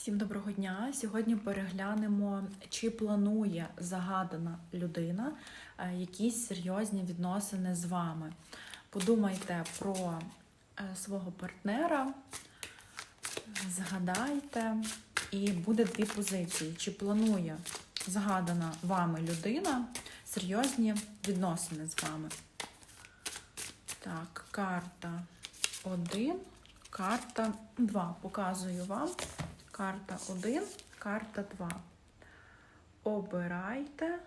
Всім доброго дня. Сьогодні переглянемо, чи планує загадана людина е, якісь серйозні відносини з вами. Подумайте про е, свого партнера, згадайте, і буде дві позиції: чи планує загадана вами людина серйозні відносини з вами. Так, карта 1, карта 2. Показую вам. Карта 1, карта 2. Обирайте.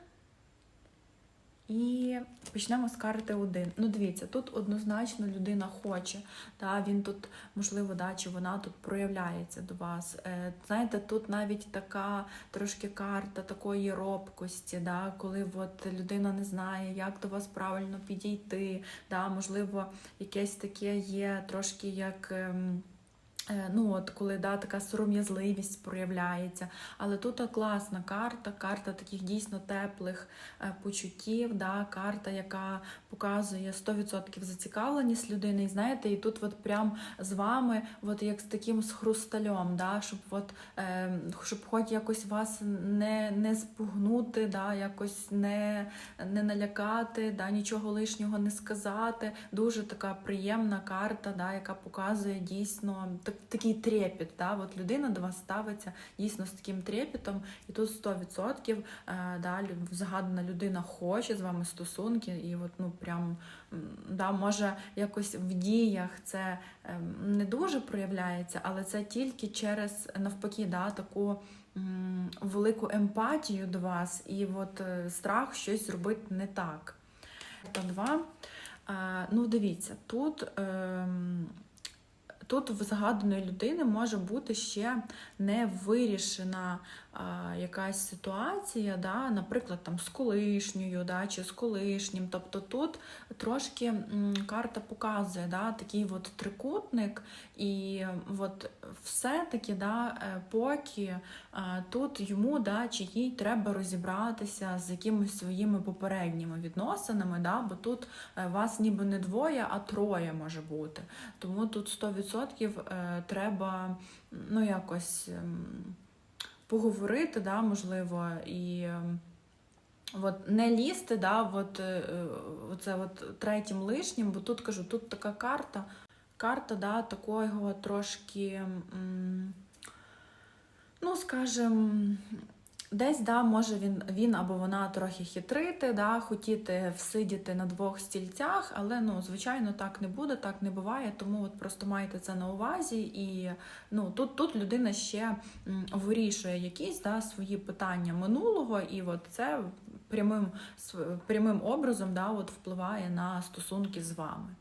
І почнемо з карти 1. Ну, дивіться, тут однозначно людина хоче. Да, він тут, можливо, да, чи вона тут проявляється до вас. Е, знаєте, тут навіть така трошки карта такої робкості, да, коли от людина не знає, як до вас правильно підійти. Да, можливо, якесь таке є трошки як. ем, Ну, от коли да, така сором'язливість проявляється. Але тут класна карта, карта таких дійсно теплих е, почуттів, да, карта, яка показує 100% зацікавленість людини. І знаєте, і тут от прям з вами, от як з таким з хрустальом, да, щоб от, е, щоб хоч якось вас не, не спугнути, да, якось не, не налякати, да, нічого лишнього не сказати. Дуже така приємна карта, да, яка показує дійсно так, такий трепет. Да, от людина до вас ставиться дійсно з таким трепетом, і тут 100% е, да, загадана людина хоче з вами стосунки, і от, ну, прям, да, може якось в діях це ем, не дуже проявляється, але це тільки через навпаки, да, таку велику емпатію до вас і от е, страх щось зробити не так. Та два. Е, Ну, дивіться, тут. ем, Тут в загаданої людини може бути ще не вирішена а, якась ситуація, да, наприклад, там з колишньою, да, чи з колишнім. Тобто тут трошки м, карта показує да, такий от трикутник, і от все-таки да, е, поки а, тут йому да, чи їй треба розібратися з якимись своїми попередніми відносинами, да, бо тут е, вас ніби не двоє, а троє може бути. Тому тут 100% е, треба ну, якось ем, поговорити, да, можливо, і. ем, От не лізти, да, от, е, оце от третім лишнім, бо тут кажу, тут така карта, карта да, такого трошки, ну, скажем, десь да, може він, він або вона трохи хитрити, да, хотіти всидіти на двох стільцях, але ну, звичайно так не буде, так не буває, тому от просто майте це на увазі. І ну, тут, тут людина ще вирішує якісь да, свої питання минулого, і от це прямим, прямим образом да, от, впливає на стосунки з вами.